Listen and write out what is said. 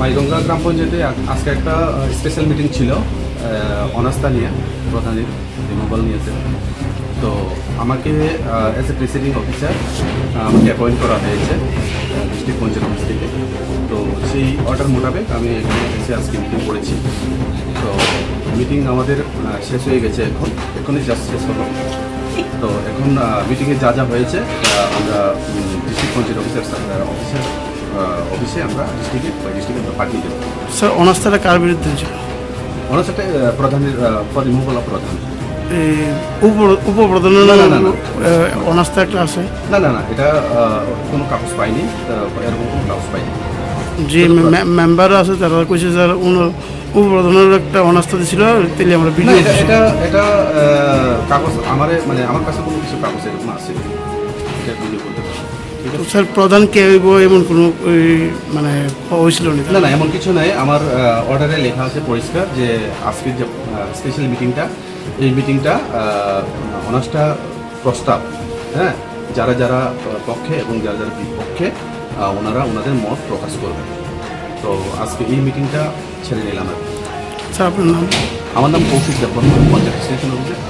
মাইগঙ্গা গ্রাম পঞ্চায়েতে আজকে একটা স্পেশাল মিটিং ছিল অনাস্থা নিয়ে, প্রধানের রিমুভাল নিয়েছে। তো আমাকে অ্যাজ এ প্রিসাইডিং অফিসার আমাকে অ্যাপয়েন্ট করা হয়েছে ডিস্ট্রিক্ট পঞ্চায়েত অফিস থেকে। তো সেই অর্ডার মোতাবেক আমি এখানে এসে আজকে মিটিং করেছি। তো মিটিং আমাদের শেষ হয়ে গেছে এখন। এখনই জাস্ট শেষ হলো। তো এখন মিটিংয়ে যা যা হয়েছে আমরা ডিস্ট্রিক্ট পঞ্চায়েত অফিসার অফিসার অফিসে আমরা ডিস্ট্রিক্টে ডিস্ট্রিক্টে আমরা পাঠিয়ে দেবো। স্যার অনাস্থাটা কার বিরুদ্ধে ছিল ওনার প্রধানের রিমুভাল প্রধান এই উপ- উপপ্রধানের না, না, না, না। অনাস্থা একটা আছে না। না না এটা কোনো কাগজ পাইনি এরকম কোনো কাগজ পাইনি যে মেম্বার আছে তারা কইছে স্যার উপপ্রধানের একটা অনাস্থা দিছিল তাহলে আমরা ভিডিও এটা এটা এটা কাগজ আমার মানে আমার কাছে কোনো কিছু কাগজ এরকম আছে। এটা ভিডিও করতে পারব। স্যার প্রধান কে হইব এমন কোনো মানে হয়েছিল না না এমন কিছু নাই। আমার অর্ডারে লেখা আছে পরিষ্কার যে আজকের যে স্পেশাল মিটিংটা এই মিটিংটা অনার্সটা প্রস্তাব হ্যাঁ? যারা যারা পক্ষে এবং যারা যারা বিপক্ষে ওনারা ওনাদের মত প্রকাশ করবেন। তো আজকে এই মিটিংটা ছেড়ে নিলাম আর স্যার আপনার নাম? আমার নাম কৌশিক দেববর্মা পঞ্চায়েত স্টেশন অফিসে তেলিয়ামরা